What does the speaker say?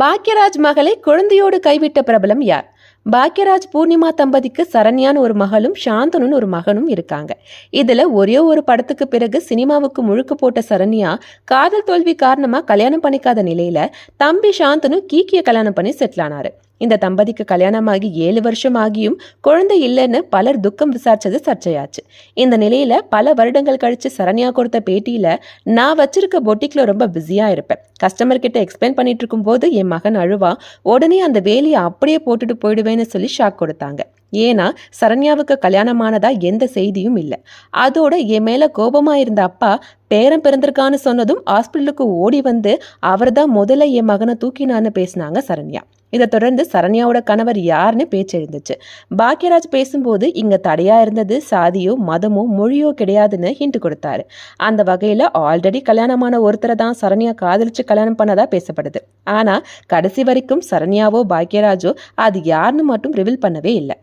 பாக்யராஜ் மகளை குழந்தையோடு கைவிட்ட பிரபலம் யார்? பாக்யராஜ் பூர்ணிமா தம்பதிக்கு சரண்யான்னு ஒரு மகளும் சாந்தனுன்னு ஒரு மகனும் இருக்காங்க. இதில் ஒரே ஒரு படத்துக்கு பிறகு சினிமாவுக்கு முழுக்க போட்ட சரண்யா காதல் தோல்வி காரணமாக கல்யாணம் பண்ணிக்காத நிலையில் தம்பி சாந்தனு கீக்கிய கல்யாணம் பண்ணி செட்டில் ஆனாரு. இந்த தம்பதிக்கு கல்யாணமாகி ஏழு வருஷம் ஆகியும் குழந்தை இல்லைன்னு பலர் துக்கம் விசாரிச்சது சர்ச்சையாச்சு. இந்த நிலையில பல வருடங்கள் கழிச்சு சரண்யா கொடுத்த பேட்டியில நான் வச்சிருக்க பொட்டிக்ல ரொம்ப பிஸியா இருப்பேன். கஸ்டமர் கிட்ட எக்ஸ்பிளைன் பண்ணிட்டு இருக்கும்போது என் மகன் அழுவா. உடனே அந்த வேலையை அப்படியே போட்டுட்டு போயிடுவேன். போயிடுவேன்னு சொல்லி ஷாக் கொடுத்தாங்க. ஏன்னா சரண்யாவுக்கு கல்யாணமானதா எந்த செய்தியும் இல்லை. அதோட என் மேல கோபமா இருந்த அப்பா பேரம் பிறந்திருக்கான்னு சொன்னதும் ஹாஸ்பிட்டலுக்கு ஓடி வந்து அவர் தான் முதல்ல என் மகனை தூக்கினான்னு பேசினாங்க சரண்யா. இதை தொடர்ந்து சரண்யாவோட கணவர் யாருன்னு பேச்சு எழுந்துச்சு பாக்யராஜ் பேசும்போது இங்க தடையா இருந்தது சாதியோ மதமோ மொழியோ கிடையாதுன்னு ஹிண்ட் கொடுத்தாரு. அந்த வகையில ஆல்ரெடி கல்யாணமான ஒருத்தரை தான் சரண்யா காதலிச்சு கல்யாணம் பண்ணதா பேசப்படுது. ஆனா கடைசி வரைக்கும் சரண்யாவோ பாக்யராஜோ அது யாருன்னு மட்டும் ரிவீல் பண்ணவே இல்லை.